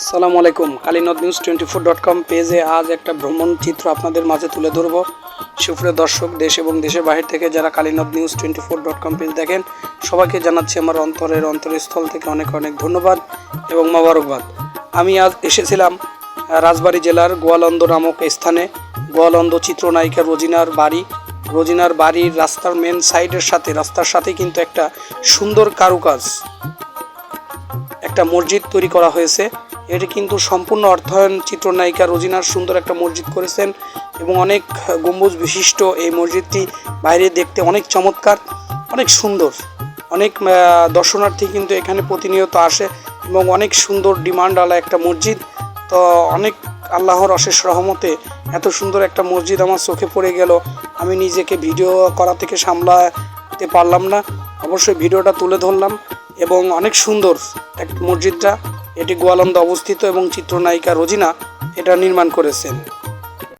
আসসালামু আলাইকুম Kalinad news twenty four dot com পেজে আজ একটা ভ্রমণ চিত্র আপনাদের মাঝে তুলে ধরবো। সুপ্রিয় দর্শক, দেশ এবং দেশের বাহির থেকে যারা Kalinad news twenty four dot com page দেখেন, সবাইকে জানাচ্ছি আমার অন্তরের অন্তরস্থল থেকে অনেক অনেক ধন্যবাদ এবং মোবারকবাদ। আমি আজ এসেছিলাম রাজবাড়ী জেলার গোয়ালন্দ নামক স্থানে। গোয়ালন্দ চিত্রনায়িকা রোজিনার বাড়ি। রোজিনার বাড়ির রাস্তার মেন সাইডের সাথে, রাস্তার সাথে কিন্তু একটা সুন্দর কারুকাজ। একটা মসজিদ তৈরি করা হয়েছে। এটি কিন্তু সম্পূর্ণ অর্থায়ন চিত্রনায়িকা রোজিনার সুন্দর একটা মসজিদ করেছেন এবং অনেক গম্বুজ বিশিষ্ট এই মসজিদটি বাইরে দেখতে অনেক চমৎকার, অনেক সুন্দর। অনেক দর্শনার্থী কিন্তু এখানে প্রতিনিয়ত আসে এবং অনেক সুন্দর ডিমান্ডওয়ালা একটা মসজিদ। তো অনেক আল্লাহর অশেষ রহমতে এত সুন্দর একটা মসজিদ আমার চোখে পড়ে গেল। আমি নিজেকে ভিডিও করা থেকে সামলাতে পারলাম না। অবশ্যই ভিডিওটা তুলে ধরলাম। এবং অনেক সুন্দর এক মসজিদটা। এটি গোয়ালন্দ অবস্থিত এবং চিত্রনায়িকা রোজিনা এটা নির্মাণ করেছেন।